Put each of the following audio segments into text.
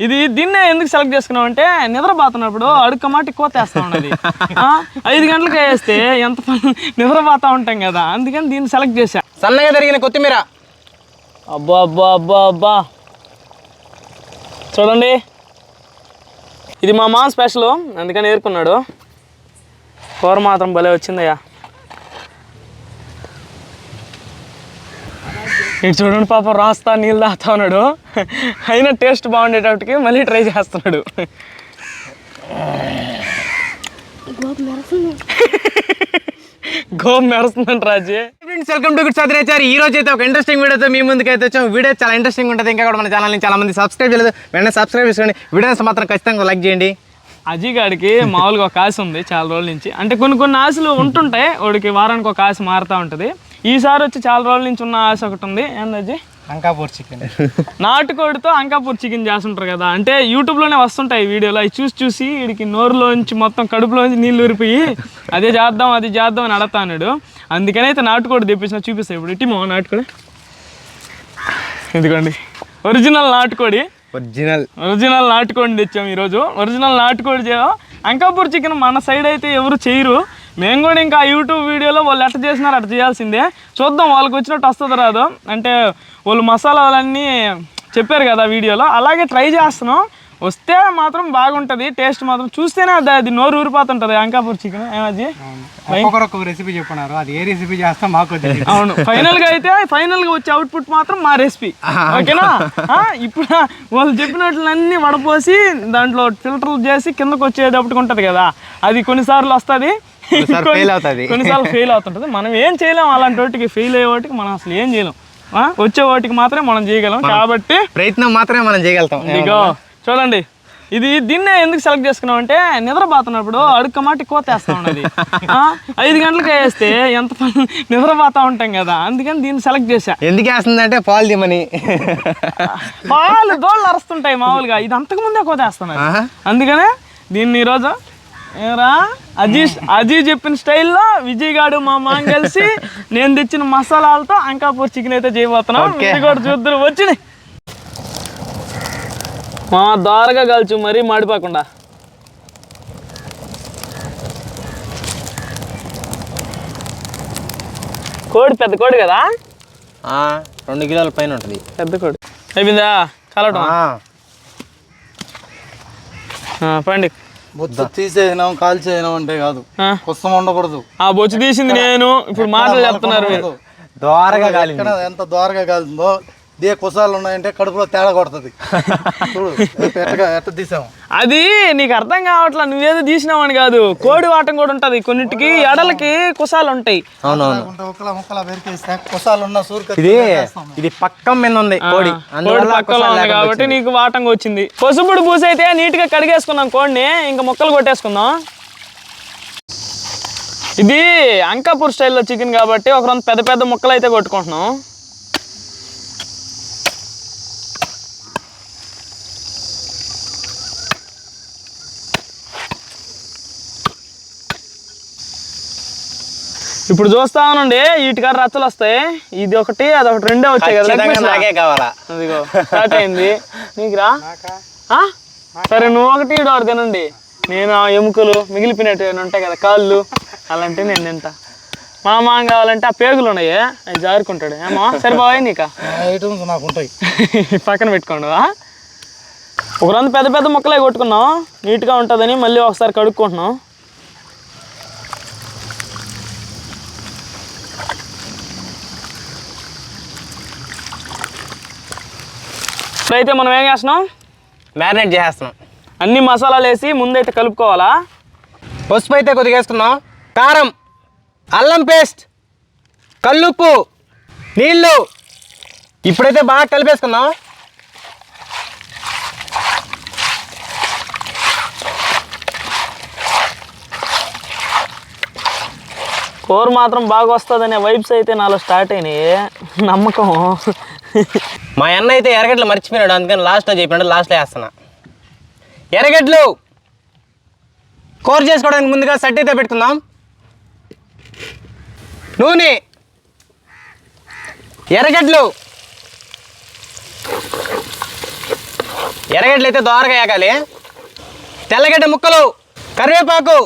ఇది దీన్నే ఎందుకు సెలెక్ట్ చేసుకున్నాం అంటే నిద్రపోతున్నప్పుడు అడుక్క మాటి కోతేస్తా ఉన్నది. ఆ, ఐదు గంటలకు వేస్తే ఎంత నిద్రపోతా ఉంటాం కదా. అందుకని దీన్ని సెలెక్ట్ చేశా. సన్నగా తరిగిన కొత్తిమీర. అబ్బా అబ్బా అబ్బా అబ్బా. చూడండి. ఇది మా మా స్పెషల్ అందుకని ఏరుకున్నాడు. కూర మాత్రం భలే వచ్చిందయ్యా. ఇటు చూడండి పాప రాస్తా నీళ్ళు తాగుతా ఉన్నాడు. అయినా టేస్ట్ బాగుండేటప్పటికి మళ్ళీ ట్రై చేస్తున్నాడు. గోపు మెరుస్తుందంట రాజీ. ఫ్రెండ్స్ వెల్కమ్ టు గుడ్ చదివేచారు ఈ రోజు అయితే ఒక ఇంట్రెస్టింగ్ వీడియోతో మీ ముందుకు అయితే వచ్చాం. వీడియో చాలా ఇంట్రెస్టింగ్ ఉంటుంది. ఇంకా కూడా మన ఛానల్ని చాలా మంది సబ్స్క్రైబ్ చేయలేదు. వెంటనే సబ్స్క్రైబ్ చేసుకోండి. వీడియోస్ మాత్రం ఖచ్చితంగా లైక్ చేయండి. అజీ గాడికి మామూలుగా ఒక ఆశ ఉంది చాలా రోజుల నుంచి. అంటే కొన్ని కొన్ని ఆశలు ఉంటుంటాయి. వాడికి వారానికి ఒక ఆశ మారుతూ ఉంటుంది. ఈసారి వచ్చి చాలా రోజుల నుంచి ఉన్న ఆశ ఒకటి ఉంది. అజీ అంకాపూర్ చికెన్. నాటుకోడితో అంకాపూర్ చికెన్ చేస్తుంటారు కదా. అంటే యూట్యూబ్లోనే వస్తుంటాయి వీడియోలు. అవి చూసి చూసి వీడికి నోరులోంచి మొత్తం కడుపులోంచి నీళ్ళు ఊరిపోయి అదే చేద్దాం అది చేద్దాం అని అడతాడు అందుకని అయితే నాటుకోడి తెప్పించిన చూపిస్తాయి ఇప్పుడు. ఇట్టి మా నాటుకోడి. ఇదిగోండి. ఒరిజినల్ నాటుకోడి. ఒరిజినల్. ఒరిజినల్ నాటుకోడి తెచ్చాం ఈరోజు. ఒరిజినల్ నాటుకోడి చేయడం అంకాపూర్ చికెన్ మన సైడ్ అయితే ఎవరు చేయరు. మేము కూడా ఇంకా యూట్యూబ్ వీడియోలో వాళ్ళు ఎట్లా చేసినారు అట్లా చేయాల్సిందే. చూద్దాం వాళ్ళకి వచ్చినట్టు వస్తుందో రాదో. అంటే వాళ్ళు మసాలాలన్నీ చెప్పారు కదా వీడియోలో. అలాగే ట్రై చేస్తున్నాం. వస్తే మాత్రం బాగుంటుంది టేస్ట్ మాత్రం. చూస్తేనే అది అది నోరు ఊరిపోతుంటుంది అంకాపూర్ చికెన్. ఏమది ఒక్కొక్కరు రెసిపీ చెప్పన్నారు అది ఏ రెసిపీ చేస్తా మాకు అవును. ఫైనల్గా అయితే ఫైనల్గా వచ్చే అవుట్పుట్ మాత్రం మా రెసిపీ ఓకేనా? ఇప్పుడు వాళ్ళు చెప్పినట్లన్నీ వడపోసి దాంట్లో ఫిల్టర్ చేసి కిందకు వచ్చేటప్పుడు ఉంటది కదా. అది కొన్నిసార్లు వస్తుంది. కొన్నిసార్లు fail అవుతది. కొన్నిసార్లు ఫెయిల్ అవుతుంటది. మనం ఏం చేయలేం అలాంటి వాటికి ఫెయిల్ అయ్యే వాటికి మనం అసలు ఏం చేయలేం. వచ్చే వాటికి మాత్రమే మనం చేయగలం. కాబట్టి ప్రయత్నం మాత్రమే మనం చేయగలుగుతాం. ఇదిగో చూడండి. ఇది దీన్నే ఎందుకు సెలెక్ట్ చేసుకున్నాం అంటే నిద్రపోతున్నప్పుడు అడుక్క మాటి కోతేస్తా ఉన్నది. ఐదు గంటలకు వేస్తే ఎంత నిద్రపోతా ఉంటాం కదా. అందుకని దీన్ని సెలెక్ట్ చేశా. ఎందుకు వేస్తుందంటే పాలు తీమని పాలు దోళ్ళు అరుస్తుంటాయి మామూలుగా. ఇది అంతకు ముందే కోతేస్తున్నారు. అందుకనే దీన్ని ఈరోజు ఏరా? అజీ అజీ చెప్పిన స్టైల్లో విజయ్ గాడు మా మామ కలిసి నేను తెచ్చిన మసాలాలతో అంకాపూర్ చికెన్ అయితే చేయబోతున్నాం. కూడా చూద్దరు వచ్చినాయి మా దారగా కాల్చు మరీ మాడిపోకుండా. కోడి పెద్ద కోడి కదా? ఆ, రెండు కిలోల పైన ఉంటుంది. పెద్ద కోడి. అయిపోయిందా? కలవటం ఆ, బొత్తు తీసేసినాం కాల్ చేయడం అంటే కాదు. కుస్సం ఉండకూడదు. ఆ బొచ్చు తీసింది నేను. ఇప్పుడు మాటలు చెప్తున్నారు మీరు. దోరగా కాలింది. ఎక్కడ ఎంత దోరగా కాలుతుందో దే కుసాలు ఉన్నాయంటే కడుపులో తేడా కొడుతుంది. చూడు ఎట్టగా ఎట్ట తీసాము అది నీకు అర్థం కావట్లా నువ్వేదో తీసినావని కాదు. కోడి వాటం కూడా ఉంటది కొన్నిటికి ఎడలకి కుసాలు ఉంటాయి. ఇది ఇది పక్కం మీద ఉంది కోడి. కోడి పక్కలో ఉంది కాబట్టి నీకు వాటంగా వచ్చింది. పసుపుడు పూసి అయితే నీట్గా కడిగేసుకున్నాం కోడిని ఇంకా ముక్కలు కొట్టేసుకుందాం. ఇది అంకాపూర్ స్టైల్లో చికెన్ కాబట్టి ఒక రెండు పెద్ద పెద్ద ముక్కలు అయితే కొట్టుకుంటున్నాం. ఇప్పుడు చూస్తా ఉనండి వీటికాడ రచ్చలు వస్తాయి. ఇది ఒకటి అదొకటి రెండే వచ్చాయి కదా? నాకే కావాలా? అదిగో స్టార్ట్ అయింది. నీకు రా? సరే నువ్వు ఒకటి ఒకటి తినండి. నేను ఆ ఎముకలు మిగిలిపోయినట్టు ఏమైనా ఉంటాయి కదా కాళ్ళు అలాంటివి నేను తింటా. మా మామ కావాలంటే ఆ పేగులు ఉన్నాయి అవి జారుకుంటాడు. ఏమో సరిపోయి నీక? ఐటమ్స్ నాకు ఉంటాయి. పక్కన పెట్టుకోండు ఆ? ఒక రెండు పెద్ద పెద్ద ముక్కలే కొట్టుకున్నాం నీట్గా ఉంటుందని మళ్ళీ ఒకసారి కడుక్కుంటున్నాం ఇప్పుడైతే మనం ఏం చేస్తున్నాం? మ్యారినేట్ చేసేస్తున్నాం. అన్ని మసాలాలు వేసి ముందైతే కలుపుకోవాలా? పసుపు అయితే కొద్దిగా వేసుకుందాం. కారం అల్లం పేస్ట్ కల్లుప్పు నీళ్ళు. ఇప్పుడైతే బాగా కలిపేసుకుందాం. కూర మాత్రం బాగా వస్తుందనే వైబ్స్ అయితే నాలో స్టార్ట్ అయినాయి. నమ్మకం. మా అన్న అయితే ఎర్రగడ్డలు మర్చిపోయినాడు అందుకని లాస్ట్లో చెప్పినాడు లాస్ట్లో వేస్తున్నా. ఎర్రగడ్డలు కూర చేసుకోవడానికి ముందుగా సెట్ అయితే పెట్టుకుందాం. నూనె. ఎర్రగడ్డలు. ఎర్రగడ్డలు అయితే దోరగా ఏగాలి తెల్లగడ్డ ముక్కలు కరివేపాకు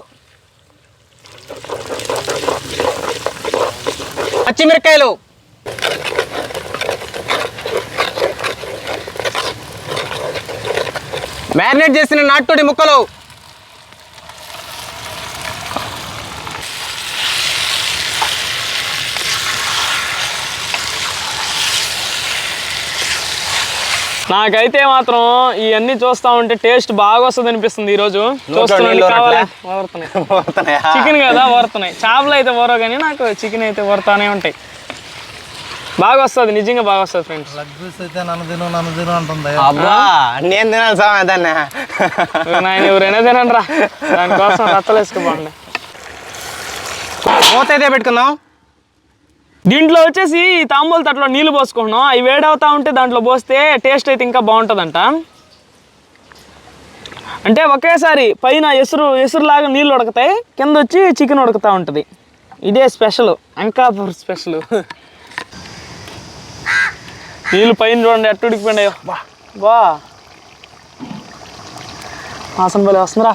పచ్చిమిరకాయలు మ్యారినేట్ చేసిన నాటుకోడి ముక్కలు. నాకైతే మాత్రం ఇవన్నీ చూస్తా ఉంటే టేస్ట్ బాగా వస్తుంది అనిపిస్తుంది ఈ రోజు? చికెన్ కదా ఊరుతున్నాయి చేపలు అయితే ఊరో కానీ నాకు చికెన్ అయితే ఊరుతానే ఉంటాయి. బాగా వస్తుంది నిజంగా బాగా వస్తుంది ఫ్రెండ్స్ లెగ్ పీస్ అయితే నన్ను తిను నన్ను తిను అంటుంది అబ్బా నేను తినాలి సామె దాన్ని నాయన ఎవరైనా తినండి రా దానికోసం రత్తలేసుకోబాండి మూత అయితే పెట్టుకుందాం. దీంట్లో వచ్చేసి ఈ తాంబూల తట్లో నీళ్ళు పోసుకుంటున్నాం. అవి వేడవుతా ఉంటే దాంట్లో పోస్తే టేస్ట్ అయితే ఇంకా బాగుంటుందంట. అంటే ఒకేసారి పైన ఎసురు ఎసురులాగా నీళ్ళు ఉడకతాయి కింద వచ్చి చికెన్ ఉడుకుతూ ఉంటుంది. ఇదే స్పెషల్ అంకాపూర్ స్పెషల్ నీళ్ళు పైన చూడండి ఎట్టు ఉడికిపోయినాయో. బా. బా. వాసన బలి వస్తుందిరా.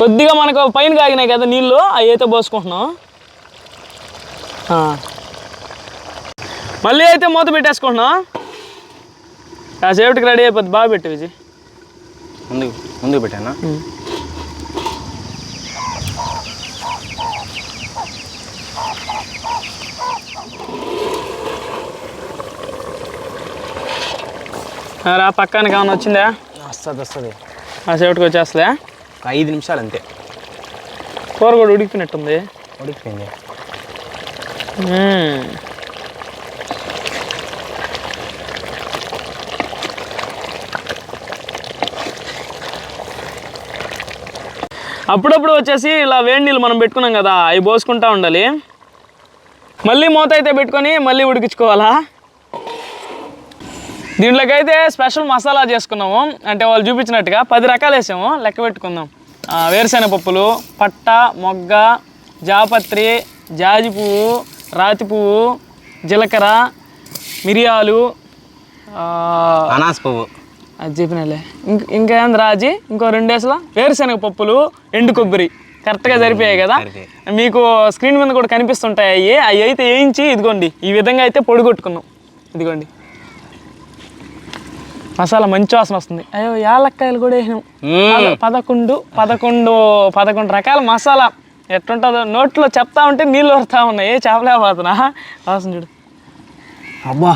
కొద్దిగా మనకు పైన కాగినాయి కదా నీళ్ళు అవి అయితే పోసుకుంటున్నాం. మళ్ళీ అయితే మూత పెట్టేసుకుంటున్నాం. కాసేపటికి రెడీ అయిపోద్ది. బాగా పెట్టి విజయ్. ముందుకు ముందుకు పెట్టానా? ఆ, రా పక్కానికి ఏమైనా వచ్చిందా? వస్తుంది వస్తుంది. కాసేపటికి వచ్చేస్తుందా? ఒక ఐదు నిమిషాలు అంతే. కూర కూడా ఉడికిపోయినట్టుంది. ఉడికిపోయింది. అప్పుడప్పుడు వచ్చేసి ఇలా వేడి నీళ్ళు మనం పెట్టుకున్నాం కదా అవి పోసుకుంటా ఉండాలి. మళ్ళీ మూత అయితే పెట్టుకొని మళ్ళీ ఉడికించుకోవాలా? దీంట్లోకి అయితే స్పెషల్ మసాలా చేసుకున్నాము. అంటే వాళ్ళు చూపించినట్టుగా పది రకాలు వేసాము. లెక్క పెట్టుకుందాం. వేరుశెనగ పప్పులు పట్ట మొగ్గ జాపత్రి జాజి పువ్వు రాతి పువ్వు జీలకర్ర మిరియాలు అనాస్ పువ్వు. అది చెప్పినలే. ఇంక ఇంకా ఏంది రాజీ? ఇంకో రెండు వేసలా? వేరుశెనగ పప్పులు ఎండు కొబ్బరి. కరెక్ట్గా సరిపోయాయి కదా. మీకు స్క్రీన్ మీద కూడా కనిపిస్తుంటాయి అవి అవి అయితే వేయించి ఇదిగోండి. ఈ విధంగా అయితే పొడి కొట్టుకున్నాం. ఇదిగోండి. మసాలా మంచి వాసన వస్తుంది. అయ్యో యాలక్కాయలు కూడా వేసినాం. పదకొండు పదకొండు పదకొండు రకాల మసాలా. ఎట్టుంటుందో నోట్లో చెప్తా ఉంటే నీళ్ళు వరుతా ఉన్నాయి. చేపలేకపోతున్నా వాసన చూడు. అబ్బా.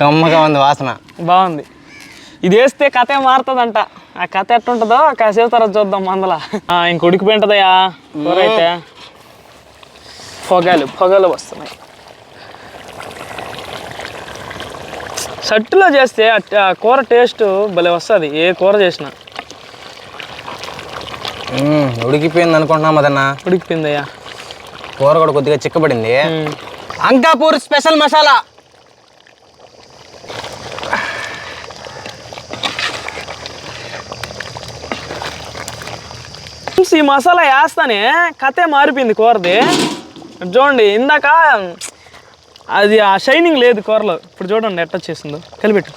కమ్మగా ఉంది వాసన. బాగుంది. ఇది వేస్తే కథ మారుతుందంట. ఆ కథ ఎట్టుంటుందో కాసేపు తర్వాత చూద్దాం మందల. ఆ, ఇంక ఉడికిపోయింటదయ్యా? కూర అయితే పొగలు పొగలు వస్తున్నాయి. సట్టులో చేస్తే ఆ కూర టేస్ట్ భలే వస్తుంది. ఏ కూర చేసినా. ఉడికిపోయింది అనుకుంటున్నాం అదన్నా ఉడికిపోయిందయ్యా. కూర కూడా కొద్దిగా చిక్కబడింది. అంకాపూర్ స్పెషల్ మసాలా. ఫ్రెండ్స్, ఈ మసాలా వేస్తానే కథే మారిపోయింది కూరది. చూడండి ఇందాక అది ఆ షైనింగ్ లేదు కూరలో. ఇప్పుడు చూడండి ఎట్ట వచ్చేసిందో. కలిపెట్టు.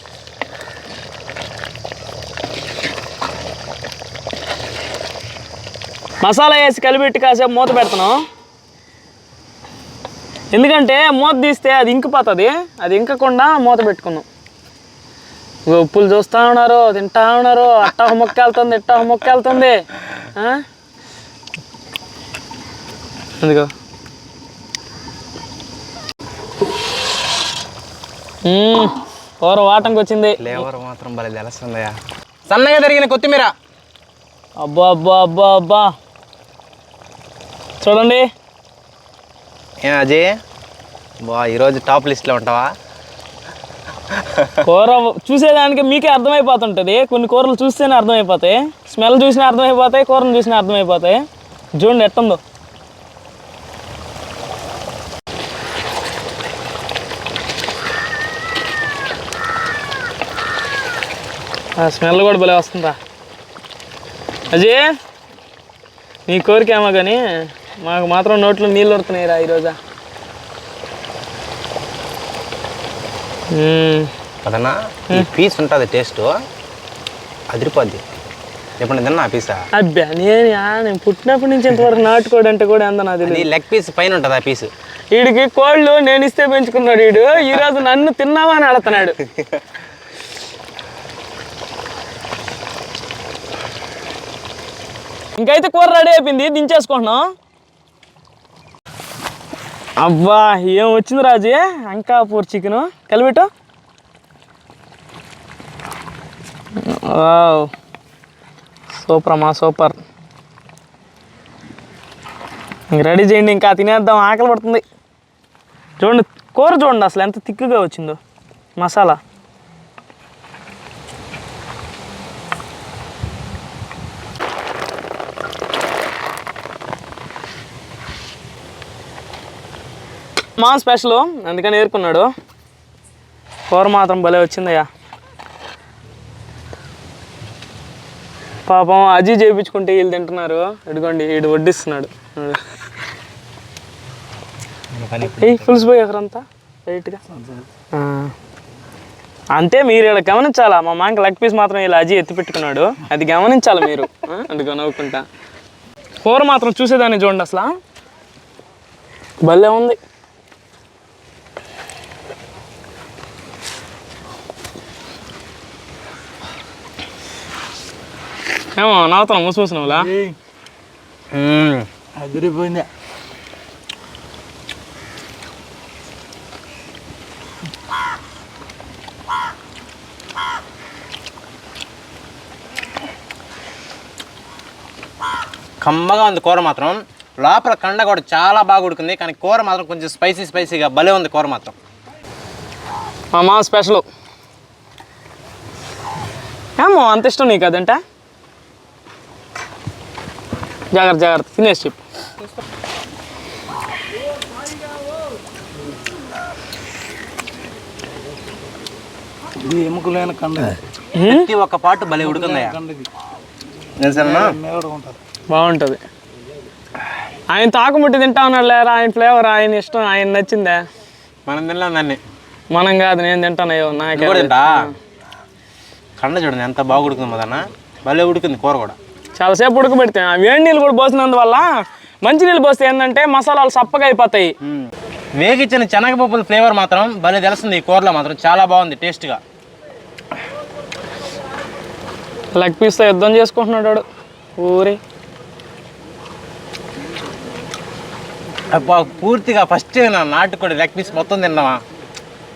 మసాలా వేసి కలిపెట్టి కాసేపు మూత పెడుతున్నాం ఎందుకంటే మూత తీస్తే అది ఇంకిపోతుంది. అది ఇంకకుండా మూత పెట్టుకున్నాం ఉప్పులు చూస్తూ ఉన్నారు తింటా ఉన్నారు అట్ట ఒక మొక్క వెళ్తుంది ఇట్ట ఒక మొక్క వెళ్తుంది మ్మ్. కూర వాటంకి వచ్చింది. ఫ్లేవర్ మాత్రం భలే తెలుస్తుందయ్యా సన్నగా తరిగిన కొత్తిమీర. అబ్బా అబ్బా అబ్బా అబ్బా. చూడండి. ఏం అజయ్? బా ఈరోజు టాప్ లిస్ట్లో ఉంటావా? కూర చూసేదానికి మీకే అర్థమైపోతుంటుంది. కొన్ని కూరలు చూస్తేనే అర్థమైపోతాయి. స్మెల్ చూసినా అర్థమైపోతాయి కూరను చూసినా అర్థమైపోతాయి. చూడండి ఎట్టుందో. స్మెల్ కూడా భలే వస్తుందా అజయ్ నీ కోరిక ఏమో కానీ మాకు మాత్రం నోట్లో నీళ్ళు వడుతున్నాయిరా ఈరోజా. మ్మ్. అదన్నా ఈ పీస్ ఉంటుంది టేస్ట్ అదిరిపోద్ది. ఎప్పుడు తిన్నా పీసా? అబ్బా నేను నేను పుట్టినప్పటి నుంచి ఇంతవరకు నాటుకోడు అంటే కూడా ఎంత నాకు తెలియదు లెగ్ పీస్ పైన ఉంటుంది ఆ పీస్. వీడికి కోళ్ళు నేను ఇస్తే పెంచుకున్నాడు వీడు ఈ రోజు నన్ను తిన్నావా అని అడుగుతున్నాడు. ఇంకైతే కూర రెడీ అయిపోయింది దించేసుకుంటున్నాం. అబ్బా ఏం వచ్చింది రాజు? అంకాపూర్ చికెను. కలిపెట్టు. సూపర్ అమ్మా సూపర్. ఇంక రెడీ చేయండి ఇంకా తినేద్దాం ఆకలి పడుతుంది. చూడండి కూర చూడండి అసలు ఎంత తిక్కుగా వచ్చిందో. మసాలా. మా స్పెషల్ అందుకని ఏరుకున్నాడు. కూర మాత్రం భలే వచ్చిందయ్యా. పాపం అజీ చేయించుకుంటే వీళ్ళు తింటున్నారు. ఇదిగోండి వీడు వడ్డిస్తున్నాడు. చూడు. ఏయ్ పులుసు పోయి ఎక్కడంతా లైట్గా. ఆ. అంతే మీరు ఇక్కడ గమనించాలా? మా మాంక లెగ్ పీస్ మాత్రం ఇలా అజీ ఎత్తి పెట్టుకున్నాడు. అది గమనించాలి మీరు. ఆ? అందుకో నవ్వుకుంటా. కూర మాత్రం చూసేదాన్ని చూడండి అసలు. భలే ఉంది. ఏమో నవ్వుతున్నావు మూసి మూసినవులా. అదిరిపోయింది. కమ్మగా ఉంది కూర మాత్రం. లోపల కండ కూడా చాలా బాగా ఉడికింది కానీ కూర మాత్రం కొంచెం స్పైసీ స్పైసీగా భలే ఉంది కూర మాత్రం. మా మామ స్పెషల్. ఏమో అంత ఇష్టం నీకు అదంటే? జాగ్రత్త జాగ్రత్త. తినేసి చెప్పు. ఎముకలైన కండ. ఒక్క పాటు భలే ఉంటుంది బాగుంటుంది. ఆయన తాకుముట్టి తింటా ఉన్నాడు లేరా? ఆయన ఫ్లేవర్? ఆయన ఇష్టం? ఆయన నచ్చిందే? మనం తినలేం దాన్ని. మనం కాదు నేను తింటానయ్యో నాకే కూడా చూడండి ఎంత బాగా ఉడికింది మొదన భలే ఉడికింది కూర కూడా. చాలాసేపు ఉడకబెడితే ఆ వేడి నీళ్ళు కూడా పోసినందువల్ల మంచి నీళ్ళు పోస్తే ఏంటంటే మసాలాలు సప్పగా అయిపోతాయి. మ్మ్. వేగిచ్చిన శనగపప్పుల ఫ్లేవర్ మాత్రం భలే తెలుస్తుంది. ఈ కూరలో మాత్రం చాలా బాగుంది టేస్ట్గా. లెగ్ పీస్తో యుద్ధం చేసుకుంటున్నాడు వాడు. ఊరి. అబ్బా పూర్తిగా ఫస్ట్ నాటుకోడి లెగ్ పీస్ మొత్తం తిన్నావా?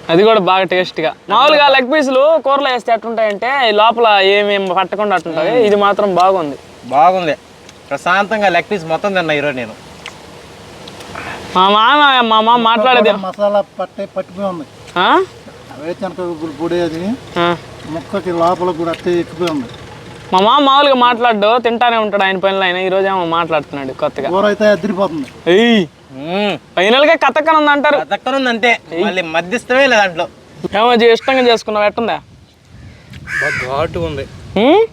అది కూడా బాగా టేస్ట్గా. మామూలుగా లెగ్ పీసులు కూరలో వేస్తే ఎట్టుంటాయంటే లోపల ఏమేమి పట్టకుండా అట్టుంటాయి ఇది మాత్రం బాగుంది. బాగుంది. ప్రశాంతంగా లెగ్ పీస్ మొత్తం తిన్నా ఈరోజు నేను. మా మామ మా మామ మాట్లాడేది. మసాలా పట్టే పట్టిపోయి ఉంది. చెనక పొడి అది. ముక్కకి లోపల కూడా అట్టే ఎక్కిపోయి ఉంది. మా మామ మామూలుగా మాట్లాడు తింటానే ఉంటాడు ఆయన పనులు. ఆయన ఈ రోజు ఏమో మాట్లాడుతున్నాడు కొత్తగా. కూర అయితే అదిరిపోతుంది. ఎయ్ ఫైనల్గా కథక్కన ఉంది అంటారు ఉంది అంతే మళ్ళీ మధ్యస్థమే లేదు దాంట్లో. ఏమో ఇష్టంగా చేసుకున్నావు ఎట్టుందా? ఘాటు ఉంది. హ్మ్?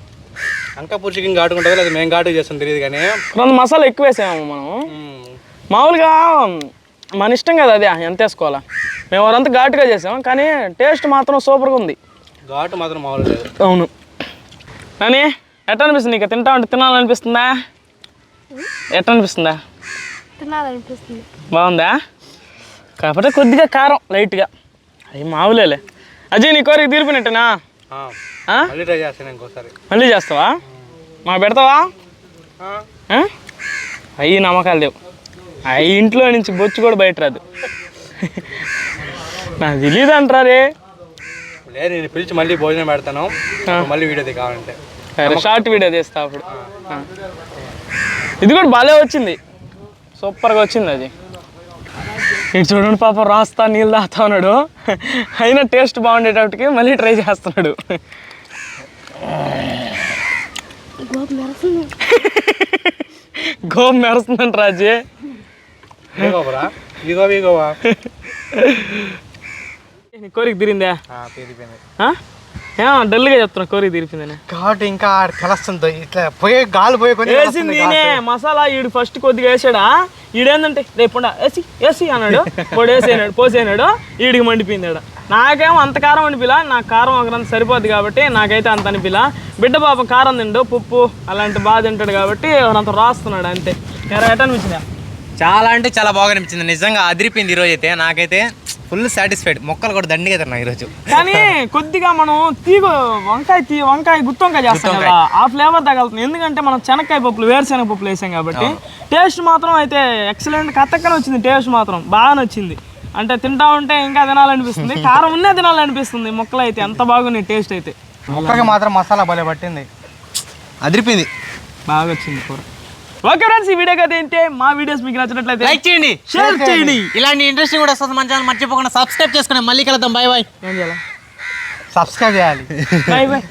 అంకాపూర్ చికెన్ ఘాటు ఉంటుంది లేదా మేము ఘాటు చేస్తాం తెలియదు కానీ. కొంత మసాలా ఎక్కువ వేసాము మనం. మామూలుగా మన ఇష్టం కదా అదే ఎంత వేసుకోవాలా? మేము వారంతా ఘాటుగా చేసాం కానీ టేస్ట్ మాత్రం సూపర్గా ఉంది. ఘాటు మాత్రం మామూలు లేదు. అవును. కానీ ఎట్ట అనిపిస్తుంది నీకు తింటా ఉంటే తినాలనిపిస్తుందా? ఎట్ట అనిపిస్తుందా తినాలనిపిస్తుంది. బాగుందా? కాకపోతే కొద్దిగా కారం లైట్గా. అవి మామూలేలే. అజయ్ నీ కోరిక ఆ? మళ్ళీ ట్రై చేస్తాను ఇంకోసారి. మళ్ళీ చేస్తావా? మా పెడతావా? అయ్యి నమ్మకాలు లేవు. అవి ఇంట్లో నుంచి బొచ్చు కూడా బయట రాదు. నాకు తెలియదు అంటారే లేదు నేను పిలిచి మళ్ళీ భోజనం పెడతాను. మళ్ళీ వీడియోది కావాలంటే. షార్ట్ వీడియో తీస్తా అప్పుడు. ఇది కూడా భలే వచ్చింది. సూపర్గా వచ్చింది అది. ఇటు చూడండి పాప రాస్తా నీళ్ళు తాగుతా ఉన్నాడు. అయినా టేస్ట్ బాగుండేటప్పటికి మళ్ళీ ట్రై చేస్తున్నాడు. గోపు మెరుస్తుందంట. రాజీ. కోరిక తీరిందా? డల్గా చెప్తున్నా కోరి తీరిపిందని కాబట్టి ఇంకా ఆడ కలుస్తుంది. ఇట్లా పోయే గాలి పోయే వేసింది నేనే మసాలా ఈడు ఫస్ట్ కొద్దిగా వేసాడా? ఈడేందంటే రేపు వేసి వేసి అన్నాడు. పొడి వేసేనాడు పోసేనాడు ఈడికి మండిపోయిందాడు నాకేమో అంత కారం అనిపిలా నాకు కారం ఒకరంత సరిపోద్ది కాబట్టి నాకైతే అంత అనిపిలా బిడ్డ పాప కారం తిండు పప్పు అలాంటి బాగా తింటాడు కాబట్టి అంత రాస్తున్నాడు అంతే. ఎరా ఎట అనిపించిందా? చాలా అంటే చాలా బాగా అనిపించింది. నిజంగా అదిరిపోయింది ఈరోజు అయితే. నాకైతే ఫుల్ సాటిస్ఫైడ్. మొక్కలు కూడా దండిగా తిన్నాం ఈరోజు. కానీ కొద్దిగా మనం తీగ వంకాయ తీ వంకాయ గుత్తి వంకాయ చేస్తాం కదా ఆ ఫ్లేవర్ తగలుతుంది. ఎందుకంటే మనం శనక్కాయ పప్పులు వేరుశనగ పప్పులు వేసాం కాబట్టి టేస్ట్ మాత్రం అయితే ఎక్సలెంట్ కత్తక్కన వచ్చింది టేస్ట్ మాత్రం. బాగా నచ్చింది. అంటే తింటా ఉంటే ఇంకా తినాలనిపిస్తుంది. కారం ఉన్నే తినాలనిపిస్తుంది. మొక్కలు అయితే ఎంత బాగున్నాయి టేస్ట్ అయితే. మొక్కకి మాత్రం మసాలా భలే పట్టింది. అదిరిపోయింది. బాగా వచ్చింది కూర. ఓకే ఫ్రెండ్స్ ఈ వీడియో కదా ఏంటి? మా వీడియోస్ మీకు నచ్చినట్లయితే లైక్ చేయండి షేర్ చేయండి. ఇలాంటి ఇంట్రెస్టింగ్ కూడా వస్తుంది మన ఛానల్ మర్చిపోకుండా సబ్స్క్రైబ్ చేసుకుని మళ్ళీ కలుద్దాం. బాయ్ బాయ్ ఏం చేయాలి? సబ్స్క్రైబ్ చేయాలి. Bye bye